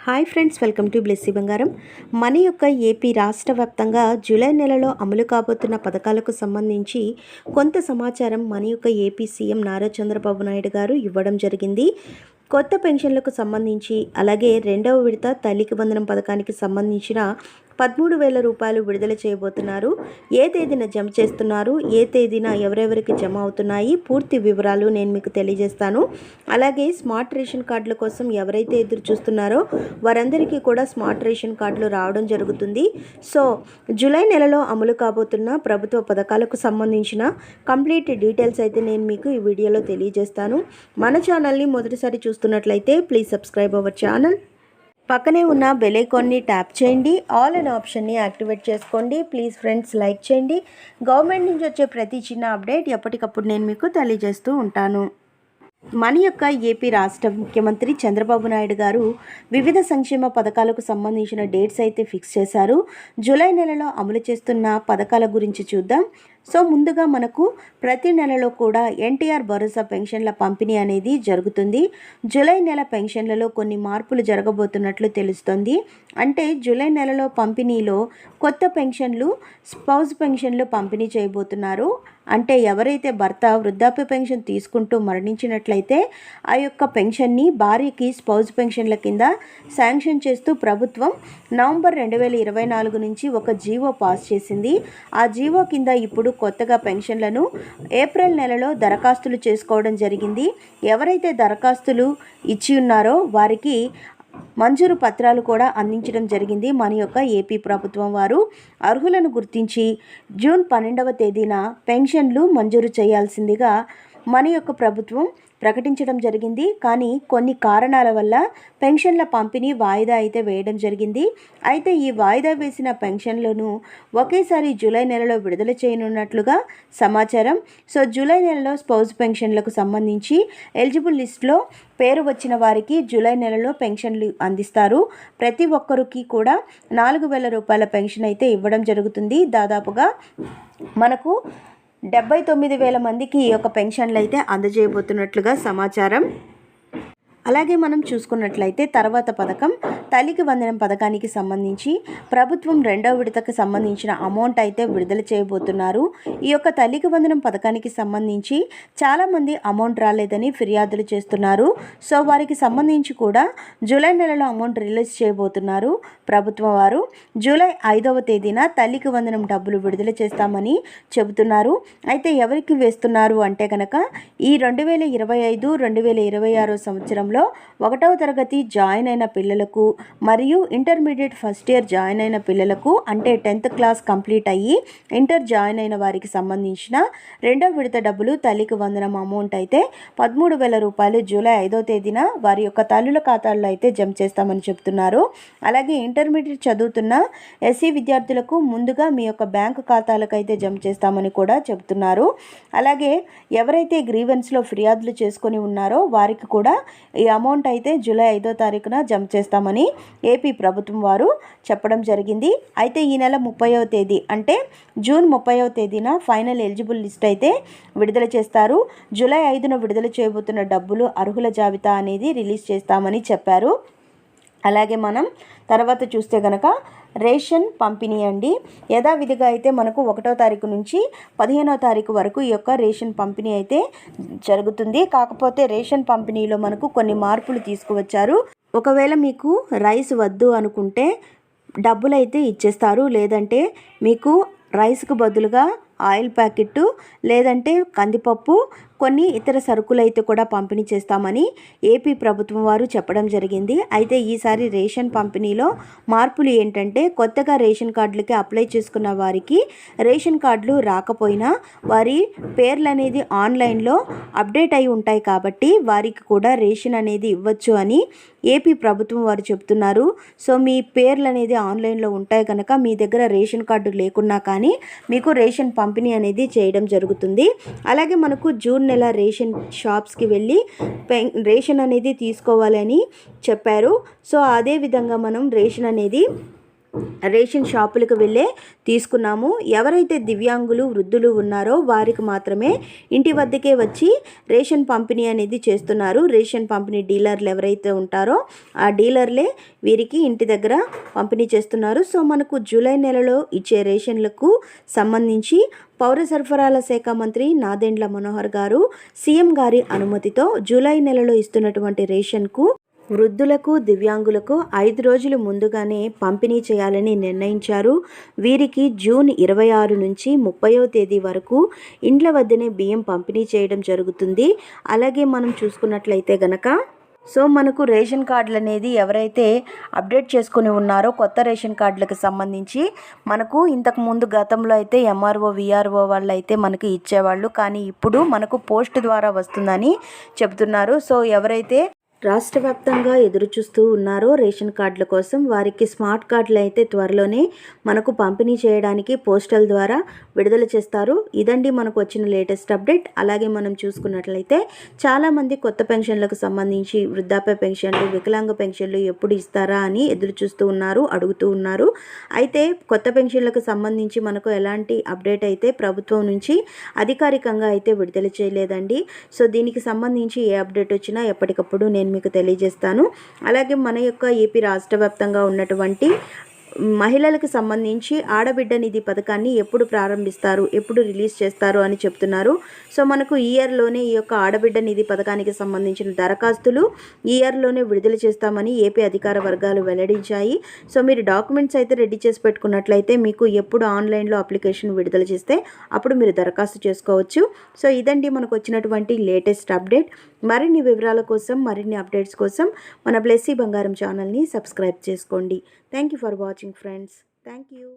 Hi friends welcome to Blessy Bangaram. మన యొక్క AP రాష్ట్ర వ్యాప్తంగా జూలై నెలలో అమలు కాబోతున్న పథకాలకు సంబంధించి కొంత సమాచారం మన యొక్క ఏపీ సీఎం నారా చంద్రబాబు నాయుడు గారు ఇవ్వడం జరిగింది. కొత్త పెన్షన్లకు సంబంధించి అలాగే రెండవ విడత తల్లికి వందనం పథకానికి సంబంధించిన పదమూడు వేల రూపాయలు విడుదల చేయబోతున్నారు. ఏ తేదీన జమ చేస్తున్నారు? ఏ తేదీన ఎవరెవరికి జమ అవుతున్నాయి? పూర్తి వివరాలు నేను మీకు తెలియజేస్తాను. అలాగే స్మార్ట్ రేషన్ కార్డుల కోసం ఎవరైతే ఎదురు చూస్తున్నారో వారందరికీ కూడా స్మార్ట్ రేషన్ కార్డులు రావడం జరుగుతుంది. సో జూలై నెలలో అమలు కాబోతున్న ప్రభుత్వ పథకాలకు సంబంధించిన కంప్లీట్ డీటెయిల్స్ అయితే నేను మీకు ఈ వీడియోలో తెలియజేస్తాను. మన ఛానల్ని మొదటిసారి చూస్తున్నట్లయితే ప్లీజ్ సబ్స్క్రైబ్ అవర్ ఛానల్. పక్కనే ఉన్న బెలైకాన్ని ట్యాప్ చేయండి. ఆల్ అన్ ఆప్షన్ని యాక్టివేట్ చేసుకోండి. ప్లీజ్ ఫ్రెండ్స్ లైక్ చేయండి. గవర్నమెంట్ నుంచి వచ్చే ప్రతి చిన్న అప్డేట్ ఎప్పటికప్పుడు నేను మీకు తెలియజేస్తూ ఉంటాను. మన యొక్క ఏపీ రాష్ట్ర ముఖ్యమంత్రి చంద్రబాబు నాయుడు గారు వివిధ సంక్షేమ పథకాలకు సంబంధించిన డేట్స్ అయితే ఫిక్స్ చేశారు. జూలై నెలలో అమలు చేస్తున్న పథకాల గురించి చూద్దాం. సో ముందుగా మనకు ప్రతి నెలలో కూడా ఎన్టీఆర్ భరోసా పెన్షన్ల పంపిణీ అనేది జరుగుతుంది. జూలై నెల పెన్షన్లలో కొన్ని మార్పులు జరగబోతున్నట్లు తెలుస్తుంది. అంటే జూలై నెలలో పంపిణీలో కొత్త పెన్షన్లు స్పౌజ్ పెన్షన్లు పంపిణీ చేయబోతున్నారు. అంటే ఎవరైతే భర్త వృద్ధాప్య పెన్షన్ తీసుకుంటూ మరణించినట్లయితే ఆ యొక్క పెన్షన్ని భార్యకి స్పౌజ్ పెన్షన్ల కింద శాంక్షన్ చేస్తూ ప్రభుత్వం నవంబర్ రెండు వేల ఇరవై నాలుగు నుంచి ఒక జీవో పాస్ చేసింది. ఆ జీవో కింద ఇప్పుడు కొత్తగా పెన్షన్లను ఏప్రిల్ నెలలో దరఖాస్తులు చేసుకోవడం జరిగింది. ఎవరైతే దరఖాస్తులు ఇచ్చి ఉన్నారో వారికి మంజూరు పత్రాలు కూడా అందించడం జరిగింది. మన యొక్క ఏపీ ప్రభుత్వం వారు అర్హులను గుర్తించి జూన్ పన్నెండవ తేదీన పెన్షన్లు మంజూరు చేయాల్సిందిగా మన యొక్క ప్రభుత్వం ప్రకటించడం జరిగింది. కానీ కొన్ని కారణాల వల్ల పెన్షన్ల పంపిణీ వాయిదా అయితే వేయడం జరిగింది. అయితే ఈ వాయిదా వేసిన పెన్షన్లను ఒకేసారి జూలై నెలలో విడుదల చేయనున్నట్లుగా సమాచారం. సో జూలై నెలలో స్పౌజ్ పెన్షన్లకు సంబంధించి ఎలిజిబుల్ లిస్ట్లో పేరు వచ్చిన వారికి జూలై నెలలో పెన్షన్లు అందిస్తారు. ప్రతి ఒక్కరికి కూడా నాలుగు వేల రూపాయల పెన్షన్ అయితే ఇవ్వడం జరుగుతుంది. దాదాపుగా మనకు డెబ్బై తొమ్మిది వేల మందికి ఈ యొక్క పెన్షన్లు అయితే అందజేయబోతున్నట్లుగా సమాచారం. అలాగే మనం చూసుకున్నట్లయితే తర్వాత పథకం తల్లికి వందనం పథకానికి సంబంధించి ప్రభుత్వం రెండవ విడతకు సంబంధించిన అమౌంట్ అయితే విడుదల చేయబోతున్నారు. ఈ యొక్క తల్లికి వందనం పథకానికి సంబంధించి చాలామంది అమౌంట్ రాలేదని ఫిర్యాదులు చేస్తున్నారు. సో వారికి సంబంధించి కూడా జూలై నెలలో అమౌంట్ రిలీజ్ చేయబోతున్నారు ప్రభుత్వం వారు. జూలై ఐదవ తేదీన తల్లికి వందనం డబ్బులు విడుదల చేస్తామని చెబుతున్నారు. అయితే ఎవరికి వేస్తున్నారు అంటే కనుక ఈ రెండు వేల ఇరవై ఐదు రెండు వేల ఇరవై ఆరో సంవత్సరంలో ఒకటవ తరగతి జాయిన్ అయిన పిల్లలకు మరియు ఇంటర్మీడియట్ ఫస్ట్ ఇయర్ జాయిన్ అయిన పిల్లలకు అంటే టెన్త్ క్లాస్ కంప్లీట్ అయ్యి ఇంటర్ జాయిన్ అయిన వారికి సంబంధించిన రెండవ విడత డబ్బులు తల్లికి వందనం అమౌంట్ అయితే పదమూడు వేల రూపాయలు జూలై ఐదో తేదీన వారి యొక్క తల్లుల ఖాతాల్లో అయితే జమ చేస్తామని చెప్తున్నారు. అలాగే ఇంటర్మీడియట్ చదువుతున్న ఎస్సీ విద్యార్థులకు ముందుగా మీ యొక్క బ్యాంకు ఖాతాలకు అయితే జమ చేస్తామని కూడా చెబుతున్నారు అలాగే ఎవరైతే గ్రీవెన్స్లో ఫిర్యాదులు చేసుకొని ఉన్నారో వారికి కూడా అమౌంట్ అయితే జూలై ఐదో తారీఖున జమ చేస్తామని ఏపీ ప్రభుత్వం వారు చెప్పడం జరిగింది. అయితే ఈ నెల ముప్పైవ తేదీ అంటే జూన్ ముప్పైవ తేదీన ఫైనల్ ఎలిజిబుల్ లిస్ట్ అయితే విడుదల చేస్తారు. జూలై ఐదున విడుదల చేయబోతున్న డబ్బులు అర్హుల జాబితా అనేది రిలీజ్ చేస్తామని చెప్పారు. అలాగే మనం తర్వాత చూస్తే కనుక రేషన్ పంపిణీ అండి. యథావిధిగా అయితే మనకు ఒకటో తారీఖు నుంచి పదిహేనో తారీఖు వరకు ఈ యొక్క రేషన్ పంపిణీ అయితే జరుగుతుంది. కాకపోతే రేషన్ పంపిణీలో మనకు కొన్ని మార్పులు తీసుకువచ్చారు. ఒకవేళ మీకు రైస్ వద్దు అనుకుంటే డబ్బులు అయితే ఇచ్చేస్తారు. లేదంటే మీకు రైస్కు బదులుగా ఆయిల్ ప్యాకెట్ లేదంటే కందిపప్పు కొన్ని ఇతర సరుకులైతే కూడా పంపిణీ చేస్తామని ఏపీ ప్రభుత్వం వారు చెప్పడం జరిగింది. అయితే ఈసారి రేషన్ పంపిణీలో మార్పులు ఏంటంటే కొత్తగా రేషన్ కార్డులకి అప్లై చేసుకున్న వారికి రేషన్ కార్డులు రాకపోయినా వారి పేర్లు అనేది ఆన్లైన్లో అప్డేట్ అయి ఉంటాయి కాబట్టి వారికి కూడా రేషన్ అనేది ఇవ్వచ్చు అని ఏపీ ప్రభుత్వం వారు చెప్తున్నారు సో మీ పేర్లు అనేది ఆన్లైన్లో ఉంటాయి కనుక మీ దగ్గర రేషన్ కార్డు లేకున్నా కానీ మీకు రేషన్ పంపిణీ అనేది చేయడం జరుగుతుంది. అలాగే మనకు జూన్ నెల రేషన్ షాప్స్కి వెళ్ళి పెన్ రేషన్ అనేది తీసుకోవాలని చెప్పారు. సో అదే విధంగా మనం రేషన్ అనేది రేషన్ షాపులకు వెళ్ళే తీసుకున్నాము. ఎవరైతే దివ్యాంగులు వృద్ధులు ఉన్నారో వారికి మాత్రమే ఇంటి వద్దకే వచ్చి రేషన్ పంపిణీ అనేది చేస్తున్నారు. రేషన్ పంపిణీ డీలర్లు ఎవరైతే ఉంటారో ఆ డీలర్లే వీరికి ఇంటి దగ్గర పంపిణీ చేస్తున్నారు. సో మనకు జూలై నెలలో ఇచ్చే రేషన్లకు సంబంధించి పౌర సరఫరాల శాఖ మంత్రి నాదెండ్ల మనోహర్ గారు సీఎం గారి అనుమతితో జూలై నెలలో ఇస్తున్నటువంటి రేషన్కు వృద్ధులకు దివ్యాంగులకు ఐదు రోజులు ముందుగానే పంపిణీ చేయాలని నిర్ణయించారు. వీరికి జూన్ ఇరవై ఆరు నుంచి ముప్పయో తేదీ వరకు ఇండ్ల వద్దనే బియ్యం పంపిణీ చేయడం జరుగుతుంది. అలాగే మనం చూసుకున్నట్లయితే గనక సో మనకు రేషన్ కార్డులు అనేది ఎవరైతే అప్డేట్ చేసుకుని ఉన్నారో కొత్త రేషన్ కార్డులకు సంబంధించి మనకు ఇంతకు ముందు గతంలో అయితే ఎంఆర్ఓ విఆర్ఓ వాళ్ళు అయితే మనకి ఇచ్చేవాళ్ళు. కానీ ఇప్పుడు మనకు పోస్ట్ ద్వారా వస్తుందని చెబుతున్నారు సో ఎవరైతే రాష్ట్ర వ్యాప్తంగా ఎదురు చూస్తూ ఉన్నారో రేషన్ కార్డుల కోసం వారికి స్మార్ట్ కార్డులు అయితే త్వరలోనే మనకు పంపిణీ చేయడానికి పోస్టల్ ద్వారా విడుదల చేస్తారు. ఇదండి మనకు వచ్చిన లేటెస్ట్ అప్డేట్. అలాగే మనం చూసుకున్నట్లయితే చాలామంది కొత్త పెన్షన్లకు సంబంధించి వృద్ధాప్య పెన్షన్లు వికలాంగ పెన్షన్లు ఎప్పుడు ఇస్తారా అని ఎదురు చూస్తూ ఉన్నారు అడుగుతూ ఉన్నారు. అయితే కొత్త పెన్షన్లకు సంబంధించి మనకు ఎలాంటి అప్డేట్ అయితే ప్రభుత్వం నుంచి అధికారికంగా అయితే విడుదల చేయలేదండి. సో దీనికి సంబంధించి ఏ అప్డేట్ వచ్చినా ఎప్పటికప్పుడు నేను మీకు తెలియజేస్తాను. అలాగే మన యొక్క ఏపీ రాష్ట్ర వ్యాప్తంగా ఉన్నటువంటి మహిళలకు సంబంధించి ఆడబిడ్డ నిధి పథకాన్ని ఎప్పుడు ప్రారంభిస్తారు ఎప్పుడు రిలీజ్ చేస్తారు అని చెప్తున్నారు. సో మనకు ఇయర్లోనే ఈ యొక్క ఆడబిడ్డ నిధి పథకానికి సంబంధించిన దరఖాస్తులు ఇయర్లోనే విడుదల చేస్తామని ఏపీ అధికార వర్గాలు వెల్లడించాయి. సో మీరు డాక్యుమెంట్స్ అయితే రెడీ చేసి పెట్టుకున్నట్లయితే మీకు ఎప్పుడు ఆన్లైన్లో అప్లికేషన్ విడుదల చేస్తే అప్పుడు మీరు దరఖాస్తు చేసుకోవచ్చు. సో ఇదండి మనకు వచ్చినటువంటి లేటెస్ట్ అప్డేట్. మరిన్ని వివరాల కోసం మరిన్ని అప్డేట్స్ కోసం మన బ్లెస్సీ బంగారం ఛానల్ని సబ్స్క్రైబ్ చేసుకోండి. Thank you for watching friends thank you